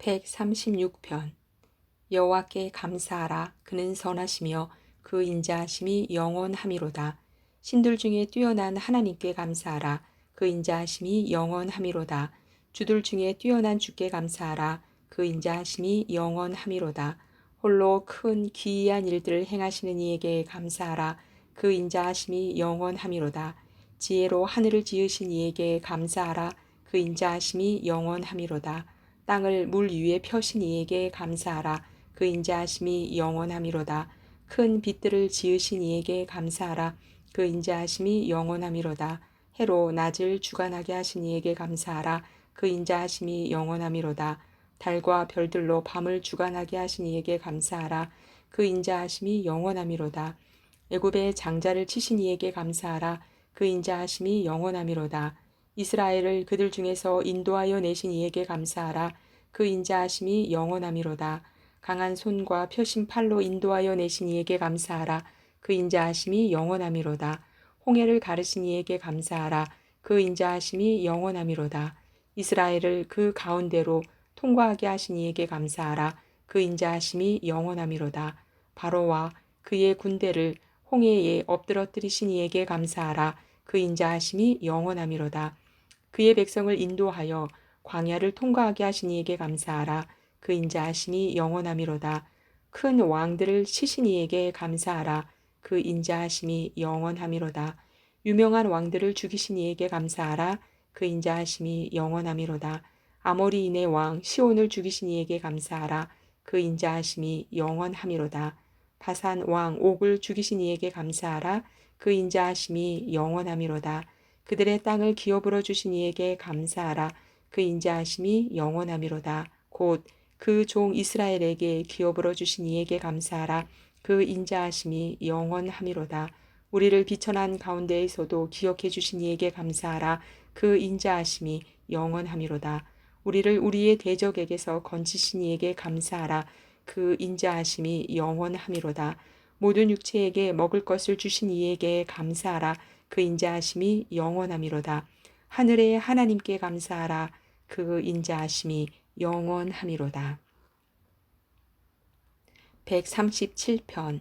136편. 여호와께 감사하라. 그는 선하시며 그 인자하심이 영원함이로다. 신들 중에 뛰어난 하나님께 감사하라. 그 인자하심이 영원함이로다. 주들 중에 뛰어난 주께 감사하라. 그 인자하심이 영원함이로다. 홀로 큰 기이한 일들을 행하시는 이에게 감사하라. 그 인자하심이 영원함이로다. 지혜로 하늘을 지으신 이에게 감사하라. 그 인자하심이 영원함이로다 땅을 물 위에 펴신 이에게 감사하라. 그 인자하심이 영원함이로다. 큰 빛들을 지으신 이에게 감사하라. 그 인자하심이 영원함이로다. 해로 낮을 주관하게 하신 이에게 감사하라. 그 인자하심이 영원함이로다. 달과 별들로 밤을 주관하게 하신 이에게 감사하라. 그 인자하심이 영원함이로다. 애굽의 장자를 치신 이에게 감사하라. 그 인자하심이 영원함이로다. 이스라엘을 그들 중에서 인도하여 내신 이에게 감사하라. 그 인자하심이 영원함이로다. 강한 손과 표신 팔로 인도하여 내신 이에게 감사하라. 그 인자하심이 영원함이로다. 홍해를 가르신 이에게 감사하라. 그 인자하심이 영원함이로다. 이스라엘을 그 가운데로 통과하게 하신 이에게 감사하라. 그 인자하심이 영원함이로다. 바로와 그의 군대를 홍해에 엎드러뜨리신 이에게 감사하라. 그 인자하심이 영원함이로다. 그의 백성을 인도하여 광야를 통과하게 하신 이에게 감사하라. 그 인자하심이 영원함이로다. 큰 왕들을 치신 이에게 감사하라. 그 인자하심이 영원함이로다. 유명한 왕들을 죽이신 이에게 감사하라. 그 인자하심이 영원함이로다. 아모리인의 왕 시온을 죽이신 이에게 감사하라. 그 인자하심이 영원함이로다. 바산 왕 옥을 죽이신 이에게 감사하라. 그 인자하심이 영원함이로다. 그들의 땅을 기업으로 주신 이에게 감사하라. 그 인자하심이 영원함이로다. 곧 그 종 이스라엘에게 기업으로 주신 이에게 감사하라. 그 인자하심이 영원함이로다. 우리를 비천한 가운데에서도 기억해 주신 이에게 감사하라. 그 인자하심이 영원함이로다. 우리를 우리의 대적에게서 건지신 이에게 감사하라. 그 인자하심이 영원함이로다. 모든 육체에게 먹을 것을 주신 이에게 감사하라. 그 인자하심이 영원함이로다. 하늘의 하나님께 감사하라. 그 인자하심이 영원함이로다. 137편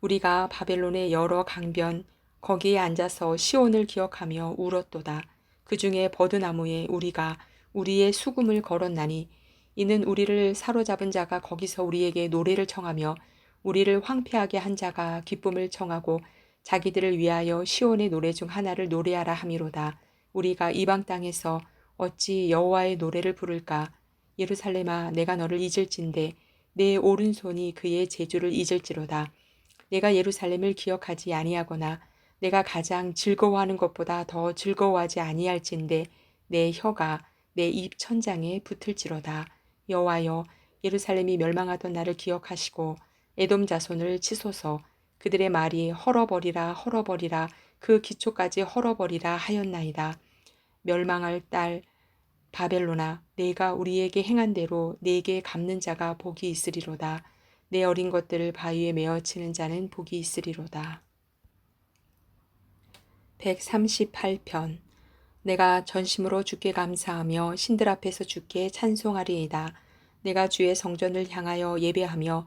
우리가 바벨론의 여러 강변 거기에 앉아서 시온을 기억하며 울었도다. 그 중에 버드나무에 우리가 우리의 수금을 걸었나니 이는 우리를 사로잡은 자가 거기서 우리에게 노래를 청하며 우리를 황폐하게 한 자가 기쁨을 청하고 자기들을 위하여 시온의 노래 중 하나를 노래하라 함이로다. 우리가 이방 땅에서 어찌 여호와의 노래를 부를까? 예루살렘아 내가 너를 잊을진데 내 오른손이 그의 제주를 잊을지로다. 내가 예루살렘을 기억하지 아니하거나 내가 가장 즐거워하는 것보다 더 즐거워하지 아니할진데 내 혀가 내 입 천장에 붙을지로다. 여호와여 예루살렘이 멸망하던 날을 기억하시고 에돔 자손을 치소서 그들의 말이 헐어버리라 헐어버리라 그 기초까지 헐어버리라 하였나이다. 멸망할 딸 바벨로나 내가 우리에게 행한 대로 내게 갚는 자가 복이 있으리로다. 내 어린 것들을 바위에 메어 치는 자는 복이 있으리로다. 138편 내가 전심으로 주께 감사하며 신들 앞에서 주께 찬송하리이다. 내가 주의 성전을 향하여 예배하며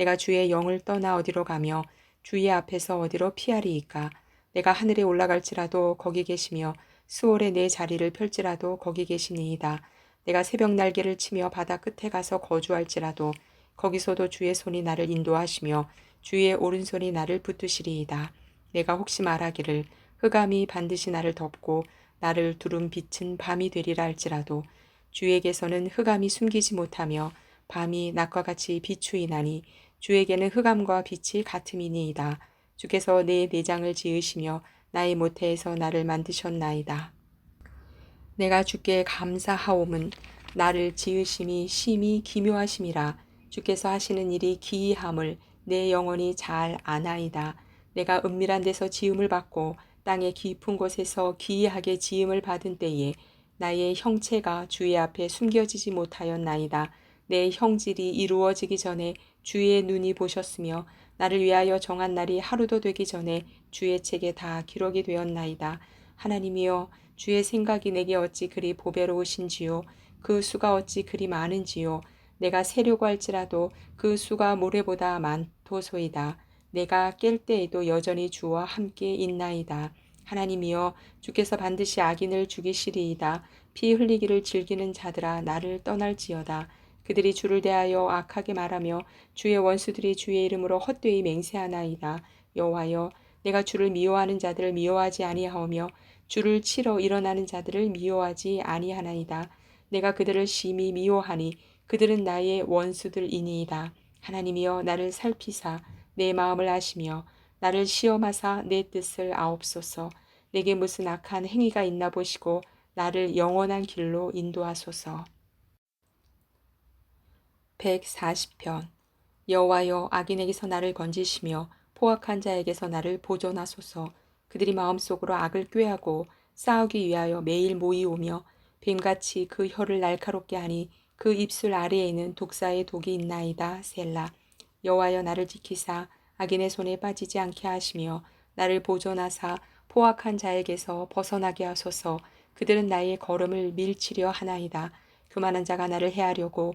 내가 주의 영을 떠나 어디로 가며 주의 앞에서 어디로 피하리이까. 내가 하늘에 올라갈지라도 거기 계시며 수월에 내 자리를 펼지라도 거기 계시니이다. 내가 새벽 날개를 치며 바다 끝에 가서 거주할지라도 거기서도 주의 손이 나를 인도하시며 주의 오른손이 나를 붙드시리이다. 내가 혹시 말하기를 흑암이 반드시 나를 덮고 나를 두른 빛은 밤이 되리라 할지라도 주에게서는 흑암이 숨기지 못하며 밤이 낮과 같이 비추이나니 주에게는 흑암과 빛이 같음이니이다. 주께서 내 내장을 지으시며 나의 모태에서 나를 만드셨나이다. 내가 주께 감사하옴은 나를 지으심이 심히 기묘하심이라 주께서 하시는 일이 기이함을 내 영혼이 잘 아나이다. 내가 은밀한 데서 지음을 받고 땅의 깊은 곳에서 기이하게 지음을 받은 때에 나의 형체가 주의 앞에 숨겨지지 못하였나이다. 내 형질이 이루어지기 전에 주의 눈이 보셨으며 나를 위하여 정한 날이 하루도 되기 전에 주의 책에 다 기록이 되었나이다. 하나님이여 주의 생각이 내게 어찌 그리 보배로우신지요 그 수가 어찌 그리 많은지요 내가 세려고 할지라도 그 수가 모래보다 많도소이다. 내가 깰 때에도 여전히 주와 함께 있나이다. 하나님이여 주께서 반드시 악인을 죽이시리이다. 피 흘리기를 즐기는 자들아 나를 떠날지어다. 그들이 주를 대하여 악하게 말하며 주의 원수들이 주의 이름으로 헛되이 맹세하나이다. 여호와여 내가 주를 미워하는 자들을 미워하지 아니하오며 주를 치러 일어나는 자들을 미워하지 아니하나이다. 내가 그들을 심히 미워하니 그들은 나의 원수들이니이다. 하나님이여 나를 살피사 내 마음을 아시며 나를 시험하사 내 뜻을 아옵소서. 내게 무슨 악한 행위가 있나 보시고 나를 영원한 길로 인도하소서. 140편 여호와여 악인에게서 나를 건지시며 포악한 자에게서 나를 보존하소서. 그들이 마음속으로 악을 꾀하고 싸우기 위하여 매일 모이오며 뱀같이 그 혀를 날카롭게 하니 그 입술 아래에는 독사의 독이 있나이다. 셀라. 여호와여 나를 지키사 악인의 손에 빠지지 않게 하시며 나를 보존하사 포악한 자에게서 벗어나게 하소서. 그들은 나의 걸음을 밀치려 하나이다. 교만한 자가 나를 해하려고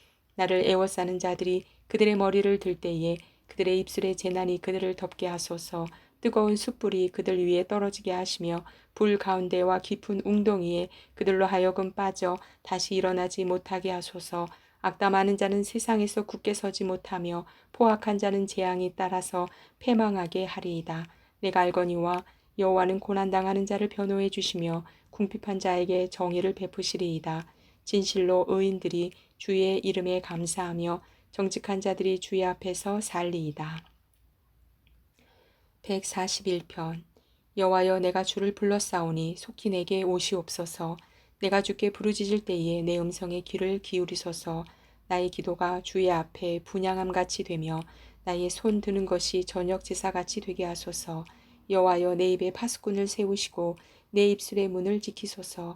나를 애워싸는 자들이 그들의 머리를 들 때에 그들의 입술에 재난이 그들을 덮게 하소서. 뜨거운 숯불이 그들 위에 떨어지게 하시며 불 가운데와 깊은 웅덩이에 그들로 하여금 빠져 다시 일어나지 못하게 하소서. 악담하는 자는 세상에서 굳게 서지 못하며 포악한 자는 재앙이 따라서 패망하게 하리이다. 내가 알거니와 여호와는 고난당하는 자를 변호해 주시며 궁핍한 자에게 정의를 베푸시리이다. 진실로 의인들이 주의 이름에 감사하며 정직한 자들이 주의 앞에서 살리이다. 141편. 여호와여 내가 주를 불렀사오니 속히 내게 오시옵소서 내가 주께 부르짖을 때에 내 음성에 귀를 기울이소서. 나의 기도가 주의 앞에 분양함 같이 되며 나의 손 드는 것이 저녁 제사 같이 되게 하소서. 여호와여 내 입에 파수꾼을 세우시고 내 입술의 문을 지키소서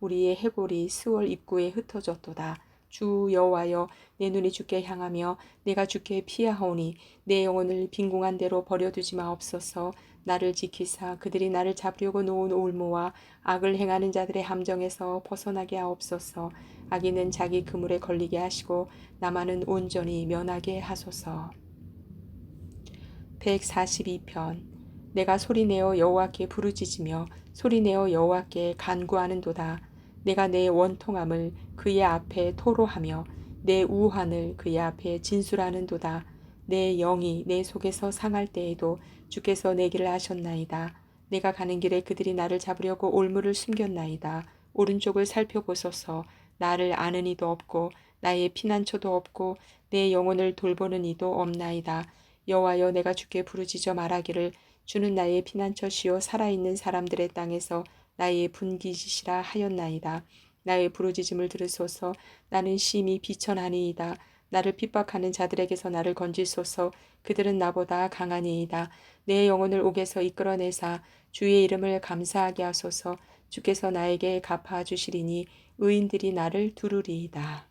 우리의 해골이 스월 입구에 흩어졌도다. 주 여호와여 내 눈이 주께 향하며 내가 주께 피하오니 내 영혼을 빈궁한 대로 버려두지 마옵소서. 나를 지키사 그들이 나를 잡으려고 놓은 올무와 악을 행하는 자들의 함정에서 벗어나게 하옵소서. 악인은 자기 그물에 걸리게 하시고 나만은 온전히 면하게 하소서. 142편. 내가 소리내어 여호와께 부르짖으며 소리내어 여호와께 간구하는도다. 내가 내 원통함을 그의 앞에 토로하며 내 우환을 그의 앞에 진술하는도다. 내 영이 내 속에서 상할 때에도 주께서 내 길을 아셨나이다. 내가 가는 길에 그들이 나를 잡으려고 올무를 숨겼나이다. 오른쪽을 살펴보소서 나를 아는 이도 없고 나의 피난처도 없고 내 영혼을 돌보는 이도 없나이다. 여호와여 내가 주께 부르짖어 말하기를 주는 나의 피난처시요 살아있는 사람들의 땅에서 나의 분기지시라 하였나이다. 나의 부르짖음을 들으소서 나는 심히 비천하니이다. 나를 핍박하는 자들에게서 나를 건지소서 그들은 나보다 강하니이다. 내 영혼을 옥에서 이끌어내사 주의 이름을 감사하게 하소서 주께서 나에게 갚아 주시리니 의인들이 나를 두루리이다.